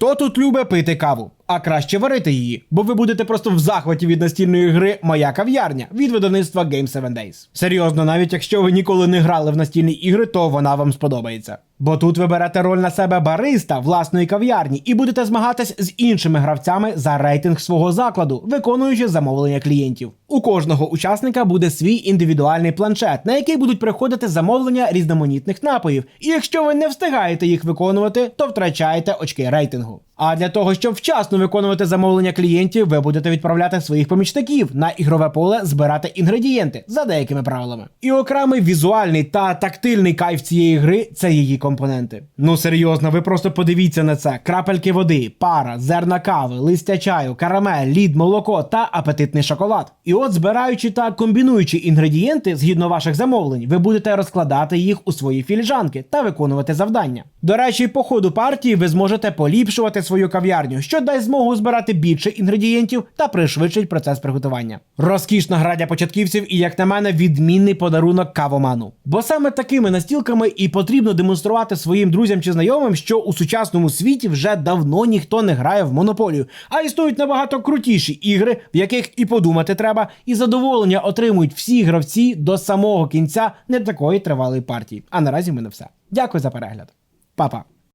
Хто тут любить пити каву? А краще варити її, бо ви будете просто в захваті від настільної гри Моя кав'ярня від видавництва Game 7 Days. Серйозно, навіть якщо ви ніколи не грали в настільні ігри, то вона вам сподобається. Бо тут ви берете роль на себе бариста власної кав'ярні і будете змагатись з іншими гравцями за рейтинг свого закладу, виконуючи замовлення клієнтів. У кожного учасника буде свій індивідуальний планшет, на який будуть приходити замовлення різноманітних напоїв. І якщо ви не встигаєте їх виконувати, то втрачаєте очки рейтингу. А для того, щоб вчасно виконувати замовлення клієнтів, ви будете відправляти своїх помічників на ігрове поле збирати інгредієнти за деякими правилами. І окремий візуальний та тактильний кайф цієї гри це її компоненти. Ну серйозно, ви просто подивіться на це: крапельки води, пара, зерна кави, листя чаю, карамель, лід, молоко та апетитний шоколад. І от, збираючи та комбінуючи інгредієнти згідно ваших замовлень, ви будете розкладати їх у свої філіжанки та виконувати завдання. До речі, по ходу партії ви зможете поліпшувати свою кав'ярню, що дасть змогу збирати більше інгредієнтів та пришвидшить процес приготування. Розкішна гра для початківців і, як на мене, відмінний подарунок кавоману. Бо саме такими настілками і потрібно демонструвати своїм друзям чи знайомим, що у сучасному світі вже давно ніхто не грає в монополію, а існують набагато крутіші ігри, в яких і подумати треба, і задоволення отримують всі гравці до самого кінця не такої тривалої партії. А наразі в мене все. Дякую за перегляд. Па-па.